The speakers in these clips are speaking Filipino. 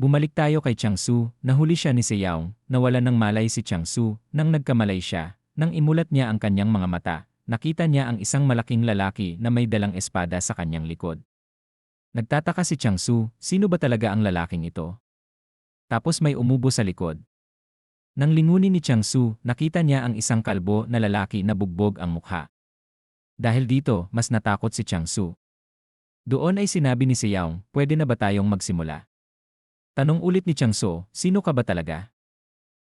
Bumalik tayo kay Changsu, nahuli siya ni Seyaong, nawala ng malay si Changsu, nang nagkamalay siya, nang imulat niya ang kanyang mga mata, nakita niya ang isang malaking lalaki na may dalang espada sa kanyang likod. Nagtataka si Changsu, sino ba talaga ang lalaking ito? Tapos may umubo sa likod. Nang lingunin ni Changsu, nakita niya ang isang kalbo na lalaki na bugbog ang mukha. Dahil dito, mas natakot si Changsu. Doon ay sinabi ni Seyaong, pwede na ba tayong magsimula? Tanong ulit ni Changsu, sino ka ba talaga?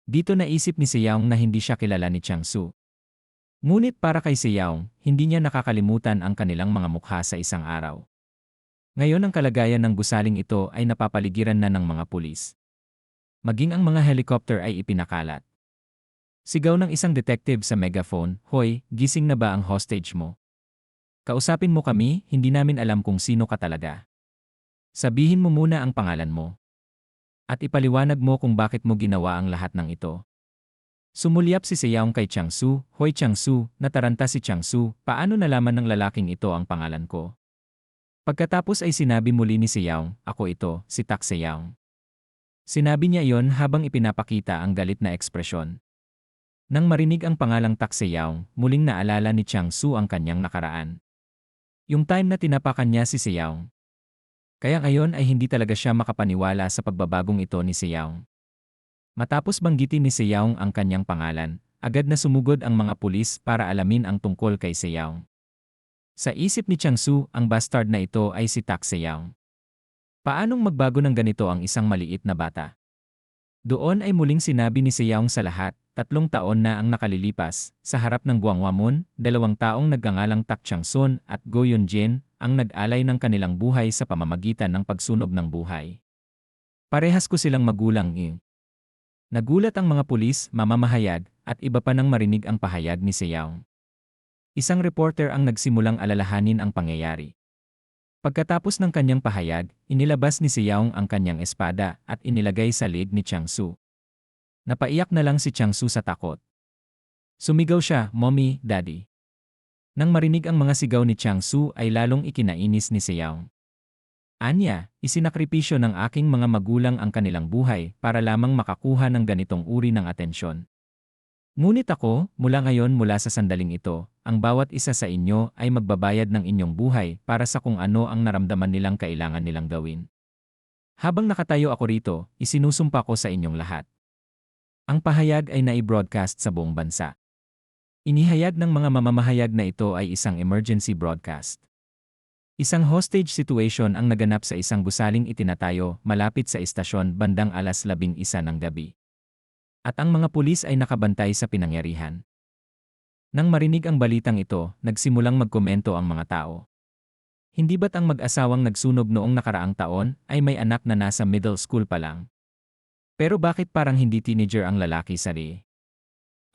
Dito naisip ni Seyaong na hindi siya kilala ni Changsu. Ngunit para kay Seyaong, hindi niya nakakalimutan ang kanilang mga mukha sa isang araw. Ngayon ang kalagayan ng gusaling ito ay napapaligiran na ng mga pulis. Maging ang mga helicopter ay ipinakalat. Sigaw ng isang detective sa megaphone, Hoy, gising na ba ang hostage mo? Kausapin mo kami, hindi namin alam kung sino ka talaga. Sabihin mo muna ang pangalan mo. At ipaliwanag mo kung bakit mo ginawa ang lahat ng ito. Sumulyap si Seyaong kay Changsu, Hoy Changsu, nataranta si Changsu, paano nalaman ng lalaking ito ang pangalan ko? Pagkatapos ay sinabi muli ni Seyaong, ako ito, si Tak Seyaong. Sinabi niya iyon habang ipinapakita ang galit na ekspresyon. Nang marinig ang pangalang Tak Seyaong, muling naalala ni Changsu ang kanyang nakaraan. Yung time na tinapakan niya si Seyaong, kaya ngayon ay hindi talaga siya makapaniwala sa pagbabagong ito ni Seyaong. Matapos banggitin ni Seyaong ang kanyang pangalan, agad na sumugod ang mga pulis para alamin ang tungkol kay Seyaong. Sa isip ni Changsu, ang bastard na ito ay si Tak Seyaong. Paanong magbago ng ganito ang isang maliit na bata? Doon ay muling sinabi ni Seyaong sa lahat, tatlong taon na ang nakalilipas, sa harap ng Guangwamun, dalawang taong nagngangalang Tak Changsun at Go Yunjin, ang nag-alay ng kanilang buhay sa pamamagitan ng pagsunog ng buhay. Parehas ko silang magulang eh. Nagulat ang mga pulis, mamamahayag, at iba pa nang marinig ang pahayag ni Seyaong. Isang reporter ang nagsimulang alalahanin ang pangyayari. Pagkatapos ng kanyang pahayag, inilabas ni Seyaong ang kanyang espada at inilagay sa leg ni Changsu. Napaiyak na lang si Changsu sa takot. Sumigaw siya, Mommy, Daddy. Nang marinig ang mga sigaw ni Changsu ay lalong ikinainis ni Seyaong. Anya, isinakripisyo ng aking mga magulang ang kanilang buhay para lamang makakuha ng ganitong uri ng atensyon. Ngunit ako, mula ngayon mula sa sandaling ito, ang bawat isa sa inyo ay magbabayad ng inyong buhay para sa kung ano ang naramdaman nilang kailangan nilang gawin. Habang nakatayo ako rito, isinusumpa ko sa inyong lahat. Ang pahayag ay nai-broadcast sa buong bansa. Inihayag ng mga mamamahayag na ito ay isang emergency broadcast. Isang hostage situation ang naganap sa isang gusaling itinatayo malapit sa istasyon bandang alas labing isa ng gabi. At ang mga pulis ay nakabantay sa pinangyarihan. Nang marinig ang balitang ito, nagsimulang magkomento ang mga tao. Hindi ba't ang mag-asawang nagsunog noong nakaraang taon ay may anak na nasa middle school pa lang? Pero bakit parang hindi teenager ang lalaki sa Ri?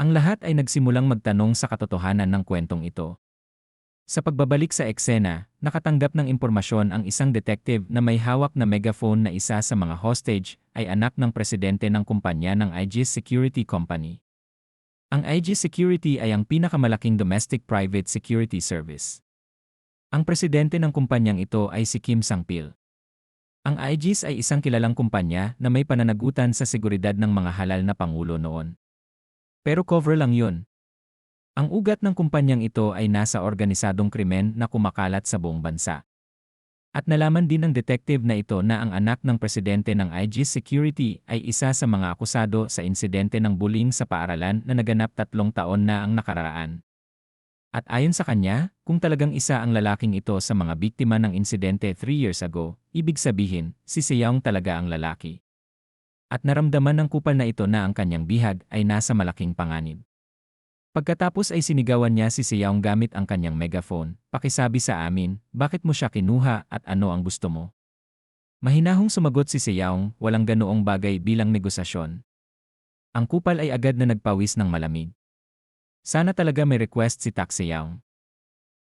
Ang lahat ay nagsimulang magtanong sa katotohanan ng kwentong ito. Sa pagbabalik sa eksena, nakatanggap ng impormasyon ang isang detective na may hawak na megaphone na isa sa mga hostage ay anak ng presidente ng kumpanya ng Aegis Security Company. Ang Aegis Security ay ang pinakamalaking domestic private security service. Ang presidente ng kumpanyang ito ay si Kim Sang-pil. Ang Aegis ay isang kilalang kumpanya na may pananagutan sa seguridad ng mga halal na pangulo noon. Pero cover lang yun. Ang ugat ng kumpanyang ito ay nasa organisadong krimen na kumakalat sa buong bansa. At nalaman din ng detective na ito na ang anak ng presidente ng IG Security ay isa sa mga akusado sa insidente ng bullying sa paaralan na naganap tatlong taon na ang nakararaan. At ayon sa kanya, kung talagang isa ang lalaking ito sa mga biktima ng insidente 3 years ago, ibig sabihin, si Seyaong talaga ang lalaki at naramdaman ng kupal na ito na ang kanyang bihag ay nasa malaking panganib. Pagkatapos ay sinigawan niya si Siyaong gamit ang kanyang megaphone, pakisabi sa amin, bakit mo siya kinuha at ano ang gusto mo? Mahinahong sumagot si Siyaong, walang ganoong bagay bilang negosasyon. Ang kupal ay agad na nagpawis ng malamig. Sana talaga may request si Tak Siyaong.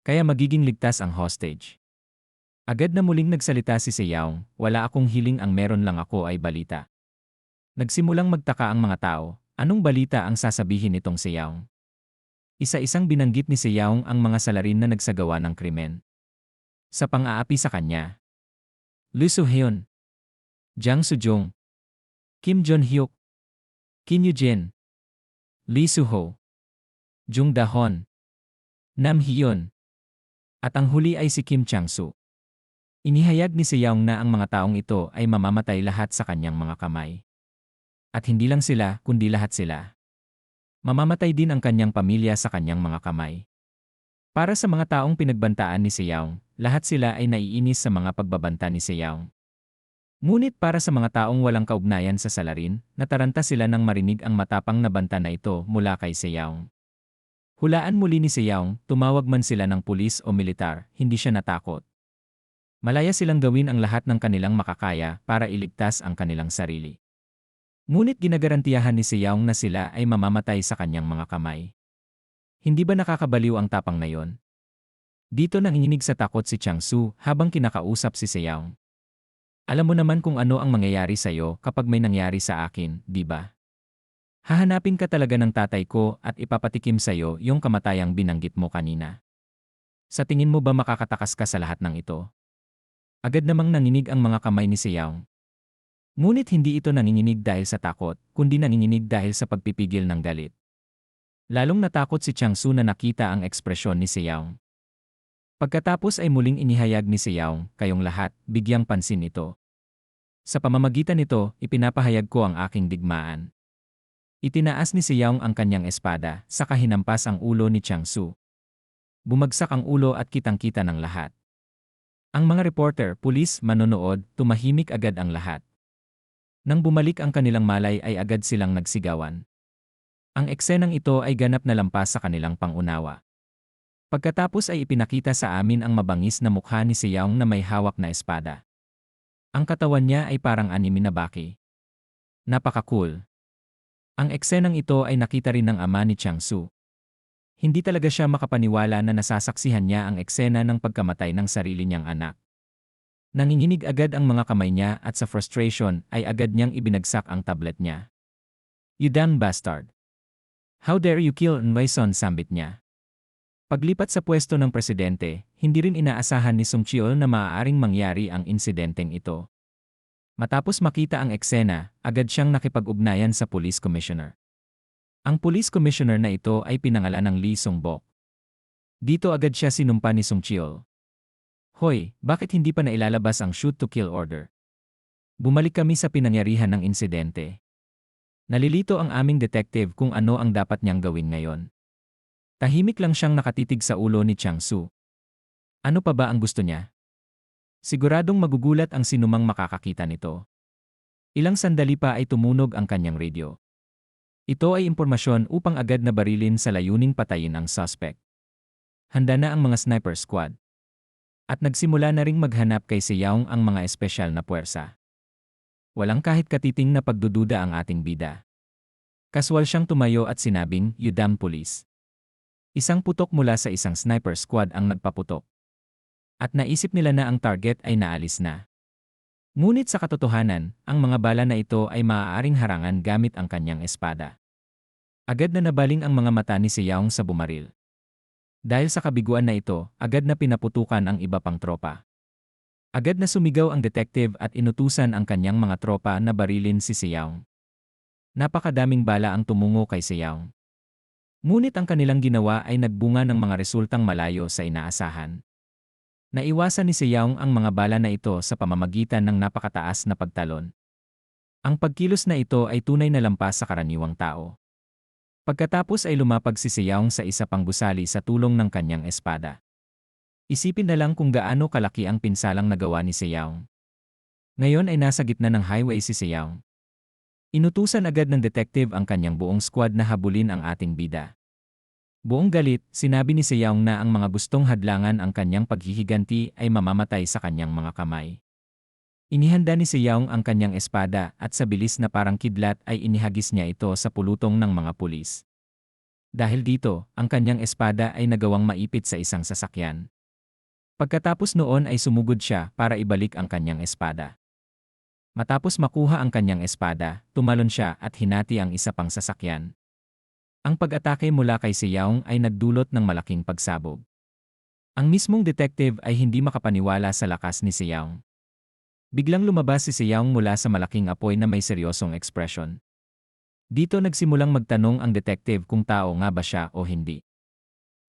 Kaya magiging ligtas ang hostage. Agad na muling nagsalita si Siyaong, wala akong hiling ang meron lang ako ay balita. Nagsimulang magtaka ang mga tao, anong balita ang sasabihin nitong si Yaong? Isa-isang binanggit ni si Yaong ang mga salarin na nagsagawa ng krimen. Sa pang-aapi sa kanya. Lu Suheon. Jang Sujong, Kim Jong-hyuk, Kim Yoo-jin, Lee Soo-ho, Jung Da-hon, Nam Hyun, at ang huli ay si Kim Chang-soo. Inihayag ni Seong na ang mga taong ito ay mamamatay lahat sa kanyang mga kamay. At hindi lang sila, kundi lahat sila. Mamamatay din ang kanyang pamilya sa kanyang mga kamay. Para sa mga taong pinagbantaan ni Seong, lahat sila ay naiinis sa mga pagbabanta ni Seong. Ngunit para sa mga taong walang kaugnayan sa salarin, nataranta sila nang marinig ang matapang na banta na ito mula kay Seyaong. Hulaan muli ni Seyaong, tumawag man sila ng pulis o militar, hindi siya natakot. Malaya silang gawin ang lahat ng kanilang makakaya para iligtas ang kanilang sarili. Ngunit ginagarantiyahan ni Seyaong na sila ay mamamatay sa kanyang mga kamay. Hindi ba nakakabaliw ang tapang na yon? Dito nanginginig sa takot si Chang Su habang kinakausap si Seyaong. Alam mo naman kung ano ang mangyayari sa'yo kapag may nangyari sa akin, di ba? Hahanapin ka talaga ng tatay ko at ipapatikim sa'yo yung kamatayang binanggit mo kanina. Sa tingin mo ba makakatakas ka sa lahat ng ito? Agad namang nanginig ang mga kamay ni Siyaw. Ngunit hindi ito nanginginig dahil sa takot, kundi nanginginig dahil sa pagpipigil ng galit. Lalong natakot si Chang Su na nakita ang ekspresyon ni Siyaw. Pagkatapos ay muling inihayag ni Siyaw, kayong lahat, bigyang pansin ito. Sa pamamagitan nito, ipinapahayag ko ang aking digmaan. Itinaas ni Siyaw ang kanyang espada, sa kahinampas ang ulo ni Chang Su. Bumagsak ang ulo at kitang-kita ng lahat. Ang mga reporter, pulis, manonood, tumahimik agad ang lahat. Nang bumalik ang kanilang malay ay agad silang nagsigawan. Ang eksenang ito ay ganap na lampas sa kanilang pangunawa. Pagkatapos ay ipinakita sa amin ang mabangis na mukha ni Siyaong na may hawak na espada. Ang katawan niya ay parang anime na baki. Napaka-cool. Ang eksenang ito ay nakita rin ng ama ni Chang Su. Hindi talaga siya makapaniwala na nasasaksihan niya ang eksena ng pagkamatay ng sarili niyang anak. Nanginginig agad ang mga kamay niya at sa frustration ay agad niyang ibinagsak ang tablet niya. You damn bastard. How dare you kill Nwaison sambit niya. Paglipat sa pwesto ng presidente, hindi rin inaasahan ni Sung Cheol na maaaring mangyari ang insidenteng ito. Matapos makita ang eksena, agad siyang nakipag-ugnayan sa police commissioner. Ang police commissioner na ito ay pinangalan ng Lee Sung-bok. Dito agad siya sinumpa ni Sung Cheol. Hoy, bakit hindi pa nailalabas ang shoot-to-kill order? Bumalik kami sa pinangyarihan ng insidente. Nalilito ang aming detective kung ano ang dapat niyang gawin ngayon. Tahimik lang siyang nakatitig sa ulo ni Chang Su. Ano pa ba ang gusto niya? Siguradong magugulat ang sinumang makakakita nito. Ilang sandali pa ay tumunog ang kanyang radio. Ito ay impormasyon upang agad na barilin sa layuning patayin ang suspect. Handa na ang mga sniper squad. At nagsimula na ring maghanap kay Siyaong ang mga espesyal na puwersa. Walang kahit katiting na pagdududa ang ating bida. Kaswal siyang tumayo at sinabing, you damn police. Isang putok mula sa isang sniper squad ang nagpaputok. At naisip nila na ang target ay naalis na. Ngunit sa katotohanan, ang mga bala na ito ay maaaring harangan gamit ang kanyang espada. Agad na nabaling ang mga mata ni Siyaong sa bumaril. Dahil sa kabiguan na ito, agad na pinaputukan ang iba pang tropa. Agad na sumigaw ang detective at inutusan ang kanyang mga tropa na barilin si Siyaong. Napakadaming bala ang tumungo kay Siyaong. Ngunit ang kanilang ginawa ay nagbunga ng mga resultang malayo sa inaasahan. Naiwasan ni Seyaong ang mga bala na ito sa pamamagitan ng napakataas na pagtalon. Ang pagkilos na ito ay tunay na lampas sa karaniwang tao. Pagkatapos ay lumapag si Seyaong sa isa pang gusali sa tulong ng kanyang espada. Isipin na lang kung gaano kalaki ang pinsalang nagawa ni Seyaong. Ngayon ay nasa gitna ng highway si Seyaong. Inutusan agad ng detective ang kanyang buong squad na habulin ang ating bida. Buong galit, sinabi ni Seyaong na ang mga gustong hadlangan ang kanyang paghihiganti ay mamamatay sa kanyang mga kamay. Inihanda ni Seyaong ang kanyang espada at sa bilis na parang kidlat ay inihagis niya ito sa pulutong ng mga pulis. Dahil dito, ang kanyang espada ay nagawang maipit sa isang sasakyan. Pagkatapos noon ay sumugod siya para ibalik ang kanyang espada. Matapos makuha ang kanyang espada, tumalon siya at hinati ang isa pang sasakyan. Ang pag-atake mula kay Siyaong ay nagdulot ng malaking pagsabog. Ang mismong detective ay hindi makapaniwala sa lakas ni Siyaong. Biglang lumabas si Siyaong mula sa malaking apoy na may seryosong ekspresyon. Dito nagsimulang magtanong ang detective kung tao nga ba siya o hindi.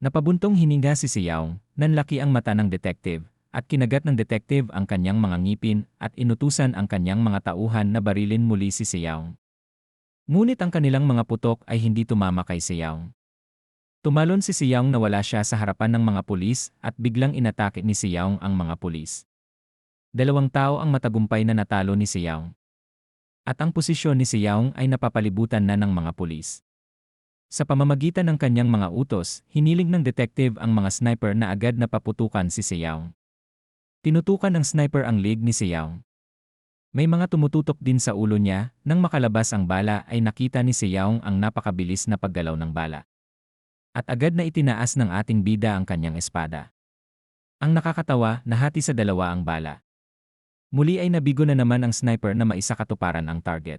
Napabuntong hininga si Siyaong, nanlaki ang mata ng detective, at kinagat ng detective ang kanyang mga ngipin at inutusan ang kanyang mga tauhan na barilin muli si Siyaong. Ngunit ang kanilang mga putok ay hindi tumama kay Siyaong. Tumalon si Siyaong na wala siya sa harapan ng mga pulis at biglang inatake ni Siyaong ang mga pulis. Dalawang tao ang matagumpay na natalo ni Siyaong. At ang posisyon ni Siyaong ay napapalibutan na ng mga pulis. Sa pamamagitan ng kanyang mga utos, hiniling ng detective ang mga sniper na agad na paputukan si Siyaong. Tinutukan ng sniper ang leg ni Siyaong. May mga tumututok din sa ulo niya, nang makalabas ang bala ay nakita ni Siyaong ang napakabilis na paggalaw ng bala. At agad na itinaas ng ating bida ang kanyang espada. Ang nakakatawa, nahati sa dalawa ang bala. Muli ay nabigo na naman ang sniper na maisakatuparan ang target.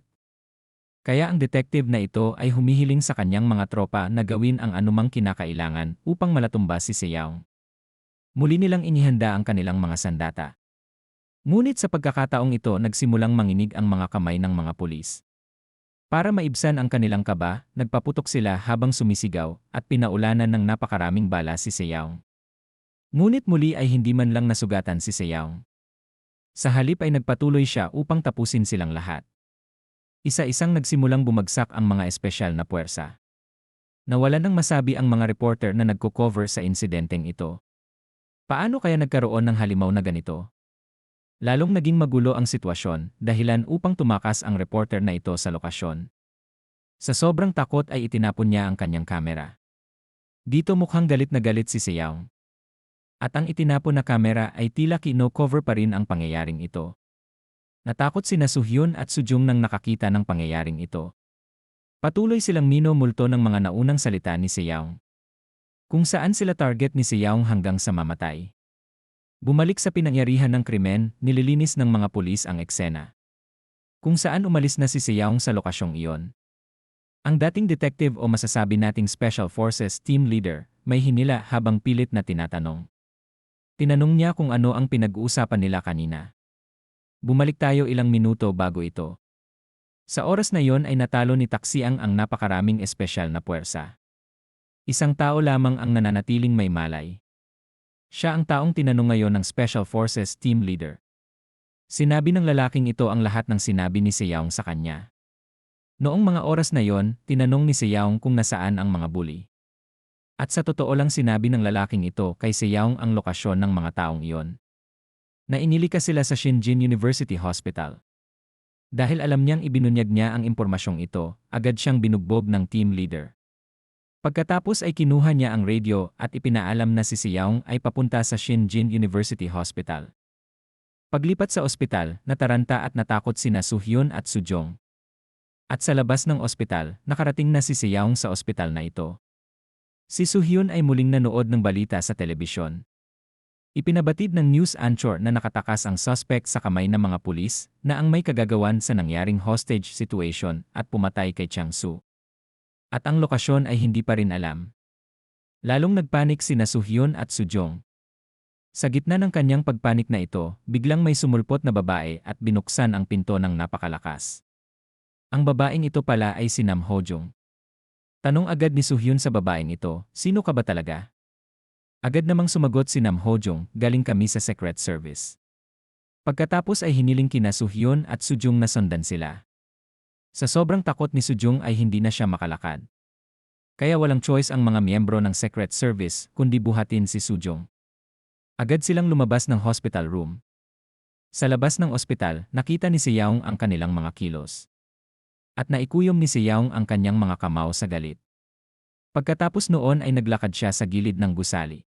Kaya ang detective na ito ay humihiling sa kanyang mga tropa na gawin ang anumang kinakailangan upang malatumbas si Seyaw. Muli nilang inihanda ang kanilang mga sandata. Ngunit sa pagkakataong ito nagsimulang manginig ang mga kamay ng mga pulis. Para maibsan ang kanilang kaba, nagpaputok sila habang sumisigaw at pinaulanan ng napakaraming bala si Seyaw. Ngunit muli ay hindi man lang nasugatan si Seyaw. Sa halip ay nagpatuloy siya upang tapusin silang lahat. Isa-isang nagsimulang bumagsak ang mga espesyal na puwersa. Nawalan ng masabi ang mga reporter na nagko-cover sa insidenteng ito. Paano kaya nagkaroon ng halimaw na ganito? Lalong naging magulo ang sitwasyon, dahilan upang tumakas ang reporter na ito sa lokasyon. Sa sobrang takot ay itinapon niya ang kanyang kamera. Dito mukhang galit na galit si Seyaw. At ang itinapon na kamera ay tila kino-cover pa rin ang pangyayaring ito. Natakot si Nasuhyun at Sujung nang nakakita ng pangyayaring ito. Patuloy silang mino-multo ng mga naunang salita ni Seyaong. Kung saan sila target ni Seyaong hanggang sa mamatay. Bumalik sa pinangyarihan ng krimen, nililinis ng mga pulis ang eksena. Kung saan umalis na si Seyaong sa lokasyong iyon. Ang dating detective o masasabi nating Special Forces team leader, may hinila habang pilit na tinatanong. Tinanong niya kung ano ang pinag-uusapan nila kanina. Bumalik tayo ilang minuto bago ito. Sa oras na yon ay natalo ni Taxiang ang napakaraming espesyal na puwersa. Isang tao lamang ang nananatiling may malay. Siya ang taong tinanong ngayon ng Special Forces team leader. Sinabi ng lalaking ito ang lahat ng sinabi ni Seyaong sa kanya. Noong mga oras na yon, tinanong ni Seyaong kung nasaan ang mga bully. At sa totoo lang sinabi ng lalaking ito kay Seyaong ang lokasyon ng mga taong iyon. Nainilika sila sa Shinjin University Hospital. Dahil alam niyang ibinunyag niya ang impormasyong ito, agad siyang binugbog ng team leader. Pagkatapos ay kinuha niya ang radio at ipinaalam na si Seyaong ay papunta sa Shinjin University Hospital. Paglipat sa ospital, nataranta at natakot sina Suhyun at Sujong. At sa labas ng ospital, nakarating na si Seyaong sa ospital na ito. Si Suhyun ay muling nanood ng balita sa telebisyon. Ipinabatid ng news anchor na nakatakas ang suspect sa kamay ng mga pulis na ang may kagagawan sa nangyaring hostage situation at pumatay kay Chang Su. At ang lokasyon ay hindi pa rin alam. Lalong nagpanik si Nasuhyun at Sujong. Sa gitna ng kanyang pagpanik na ito, biglang may sumulpot na babae at binuksan ang pinto ng napakalakas. Ang babaeng ito pala ay si Nam Hojong. Tanong agad ni Suhyun sa babaeng ito, sino ka ba talaga? Agad namang sumagot si Nam Hojong, galing kami sa Secret Service. Pagkatapos ay hiniling kina Suhyun at Sujung na sundan sila. Sa sobrang takot ni Sujung ay hindi na siya makalakad. Kaya walang choice ang mga miyembro ng Secret Service kundi buhatin si Sujung. Agad silang lumabas ng hospital room. Sa labas ng ospital, nakita ni si Yaong ang kanilang mga kilos at naikuyom ni si Yaong ang kanyang mga kamao sa galit. Pagkatapos noon ay naglakad siya sa gilid ng gusali.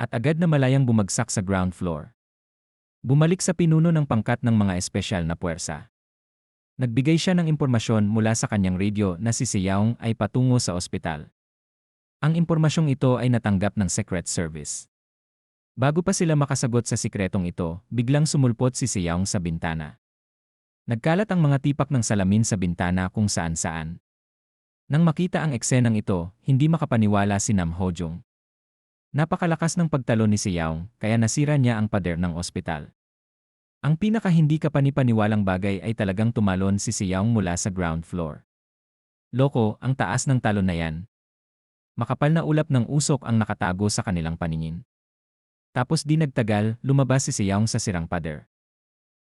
At agad na malayang bumagsak sa ground floor. Bumalik sa pinuno ng pangkat ng mga espesyal na puwersa. Nagbigay siya ng impormasyon mula sa kanyang radio na si Siyaong ay patungo sa ospital. Ang impormasyong ito ay natanggap ng Secret Service. Bago pa sila makasagot sa sikretong ito, biglang sumulpot si Siyaong sa bintana. Nagkalat ang mga tipak ng salamin sa bintana kung saan-saan. Nang makita ang eksenang ito, hindi makapaniwala si Nam Hojong. Napakalakas ng pagtalo ni Siyaong, kaya nasira niya ang pader ng ospital. Ang pinaka hindi kapanipaniwalang bagay ay talagang tumalon si Siyaong mula sa ground floor. Loko, ang taas ng talon na yan. Makapal na ulap ng usok ang nakatago sa kanilang paningin. Tapos di nagtagal, lumabas si Siyaong sa sirang pader.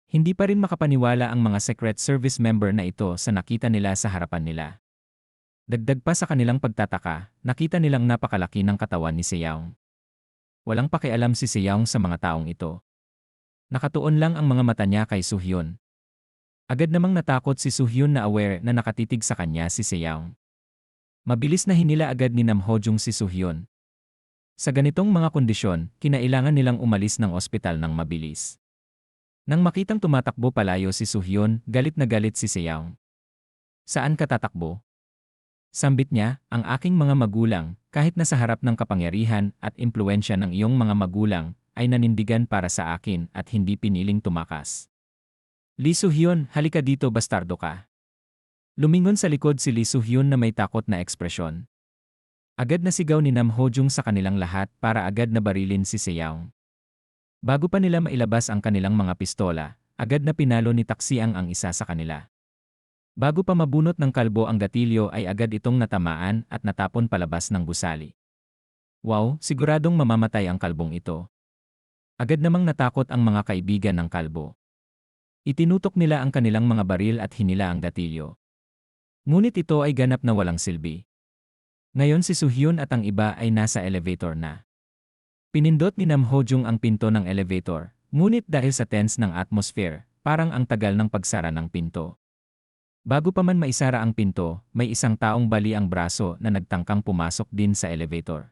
Hindi pa rin makapaniwala ang mga Secret Service member na ito sa nakita nila sa harapan nila. Dagdag pa sa kanilang pagtataka, nakita nilang napakalaki ng katawan ni Siyaong. Walang pakialam si Siyaong sa mga taong ito. Nakatuon lang ang mga mata niya kay Suhyun. Agad namang natakot si Suhyun na aware na nakatitig sa kanya si Seyaong. Mabilis na hinila agad ni Nam si Suhyun. Sa ganitong mga kondisyon, kinailangan nilang umalis ng ospital ng mabilis. Nang makitang tumatakbo palayo si Suhyun, galit na galit si Seyaong. Saan ka tatakbo? Sambit niya, ang aking mga magulang, kahit na sa harap ng kapangyarihan at impluensya ng iyong mga magulang, ay nanindigan para sa akin at hindi piniling tumakas. Lee Soo-hyun, halika dito bastardo ka. Lumingon sa likod si Lee Soo-hyun na may takot na ekspresyon. Agad na sigaw ni Nam Ho-jung sa kanilang lahat para agad na barilin si Seyaong. Bago pa nila mailabas ang kanilang mga pistola, agad na pinalo ni Taxiang ang isa sa kanila. Bago pa mabunot ng kalbo ang gatilyo ay agad itong natamaan at natapon palabas ng gusali. Wow, siguradong mamamatay ang kalbong ito. Agad namang natakot ang mga kaibigan ng kalbo. Itinutok nila ang kanilang mga baril at hinila ang gatilyo. Ngunit ito ay ganap na walang silbi. Ngayon si Suhyun at ang iba ay nasa elevator na. Pinindot ni Nam ang pinto ng elevator, ngunit dahil sa tense ng atmosphere, parang ang tagal ng pagsara ng pinto. Bago pa man maisara ang pinto, may isang taong bali ang braso na nagtangkang pumasok din sa elevator.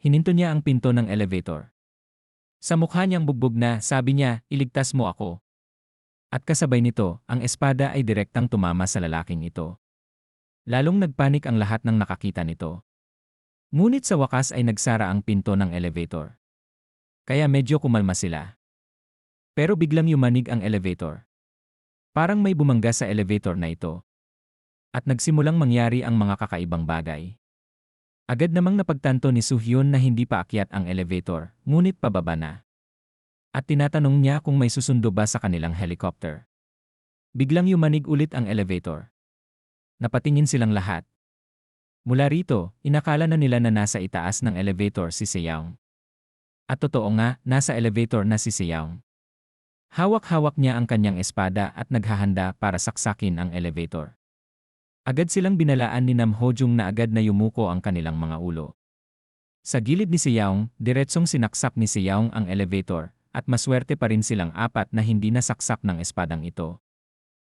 Hininto niya ang pinto ng elevator. Sa mukha niyang bugbog na, sabi niya, iligtas mo ako. At kasabay nito, ang espada ay direktang tumama sa lalaking ito. Lalong nagpanik ang lahat ng nakakita nito. Ngunit sa wakas ay nagsara ang pinto ng elevator. Kaya medyo kumalma sila. Pero biglang yumanig ang elevator. Parang may bumangga sa elevator na ito. At nagsimulang mangyari ang mga kakaibang bagay. Agad namang napagtanto ni Suhyun na hindi pa akyat ang elevator, ngunit pababa na. At tinatanong niya kung may susundo ba sa kanilang helicopter. Biglang yumanig ulit ang elevator. Napatingin silang lahat. Mula rito, inakala na nila na nasa itaas ng elevator si Seyaong. At totoo nga, nasa elevator na si Seyaong. Hawak-hawak niya ang kanyang espada at naghahanda para saksakin ang elevator. Agad silang binalaan ni Nam Hojung na agad na yumuko ang kanilang mga ulo. Sa gilid ni Siyaong, diretsong sinaksak ni Siyaong ang elevator, at maswerte pa rin silang apat na hindi nasaksak ng espadang ito.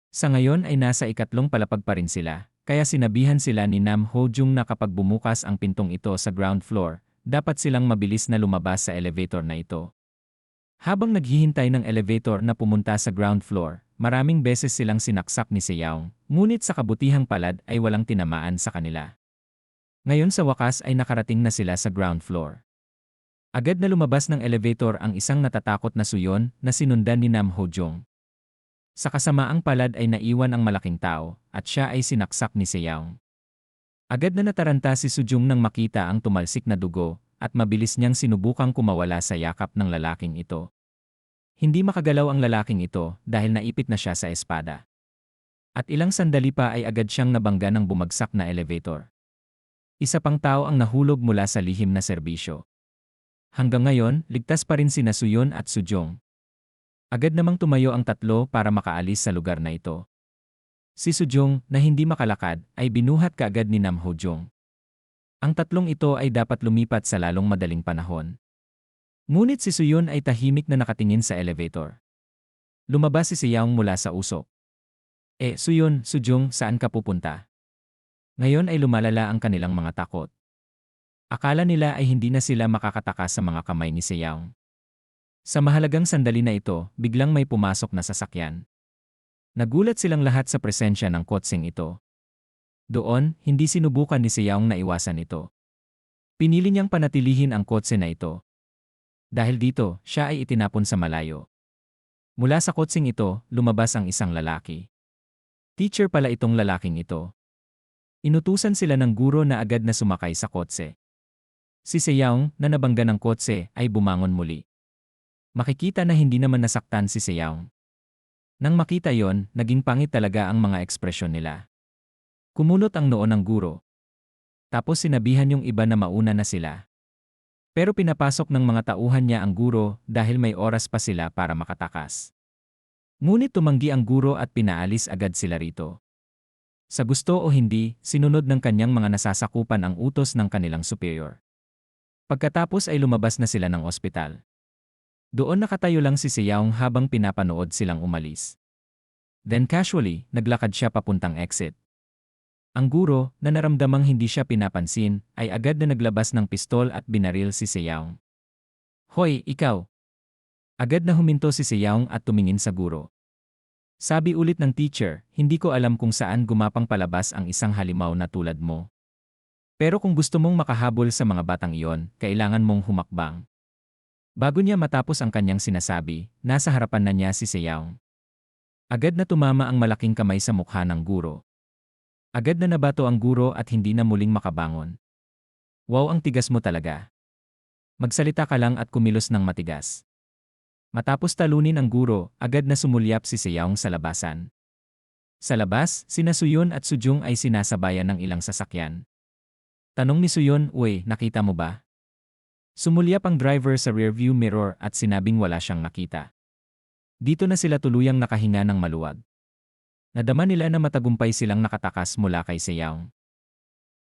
Sa ngayon ay nasa ikatlong palapag pa rin sila, kaya sinabihan sila ni Nam Hojung na kapag bumukas ang pintong ito sa ground floor, dapat silang mabilis na lumabas sa elevator na ito. Habang naghihintay ng elevator na pumunta sa ground floor, maraming beses silang sinaksak ni Seyaong, ngunit sa kabutihang palad ay walang tinamaan sa kanila. Ngayon sa wakas ay nakarating na sila sa ground floor. Agad na lumabas ng elevator ang isang natatakot na suyon na sinundan ni Nam Hojong. Sa kasamaang palad ay naiwan ang malaking tao at siya ay sinaksak ni Seyaong. Agad na nataranta si Sujung nang makita ang tumalsik na dugo at mabilis niyang sinubukang kumawala sa yakap ng lalaking ito. Hindi makagalaw ang lalaking ito dahil naipit na siya sa espada. At ilang sandali pa ay agad siyang nabangga ng bumagsak na elevator. Isa pang tao ang nahulog mula sa lihim na serbisyo. Hanggang ngayon, ligtas pa rin si Nasuyon at Sujong. Agad namang tumayo ang tatlo para makaalis sa lugar na ito. Si Sujong, na hindi makalakad, ay binuhat kaagad ni Nam Hojong. Ang tatlong ito ay dapat lumipat sa lalong madaling panahon. Ngunit si Suyon ay tahimik na nakatingin sa elevator. Lumabas si Siyaong mula sa usok. Eh, Suyon, Sujung, saan ka pupunta? Ngayon ay lumalala ang kanilang mga takot. Akala nila ay hindi na sila makakataka sa mga kamay ni Siyaong. Sa mahalagang sandali na ito, biglang may pumasok na sasakyan. Nagulat silang lahat sa presensya ng kotseng ito. Doon, hindi sinubukan ni Seyaong na iwasan ito. Pinili niyang panatilihin ang kotse na ito. Dahil dito, siya ay itinapon sa malayo. Mula sa kotseng ito, lumabas ang isang lalaki. Teacher pala itong lalaking ito. Inutusan sila ng guro na agad na sumakay sa kotse. Si Seyaong, na nabangga ng kotse, ay bumangon muli. Makikita na hindi naman nasaktan si Seyaw. Nang makita yon, naging pangit talaga ang mga ekspresyon nila. Kumunot ang noo ng guro. Tapos sinabihan yung iba na mauna na sila. Pero pinapasok ng mga tauhan niya ang guro dahil may oras pa sila para makatakas. Ngunit tumanggi ang guro at pinaalis agad sila rito. Sa gusto o hindi, sinunod ng kanyang mga nasasakupan ang utos ng kanilang superior. Pagkatapos ay lumabas na sila ng ospital. Doon nakatayo lang si Seyaong habang pinapanood silang umalis. Then casually, naglakad siya papuntang exit. Ang guro, na naramdamang hindi siya pinapansin, ay agad na naglabas ng pistol at binaril si Seyaong. Hoy, ikaw! Agad na huminto si Seyaong at tumingin sa guro. Sabi ulit ng teacher, hindi ko alam kung saan gumapang palabas ang isang halimaw na tulad mo. Pero kung gusto mong makahabol sa mga batang iyon, kailangan mong humakbang. Bago niya matapos ang kanyang sinasabi, nasa harapan na niya si Seyaw. Agad na tumama ang malaking kamay sa mukha ng guro. Agad na nabato ang guro at hindi na muling makabangon. Wow ang tigas mo talaga. Magsalita ka lang at kumilos ng matigas. Matapos talunin ang guro, agad na sumulyap si Seyaw sa labasan. Sa labas, sina Suyon at Sujung ay sinasabayan ng ilang sasakyan. Tanong ni Suyon, Uy, nakita mo ba? Sumulyap ang driver sa rearview mirror at sinabing wala siyang nakita. Dito na sila tuluyang nakahinga ng maluwag. Nadama nila na matagumpay silang nakatakas mula kay Seyaw.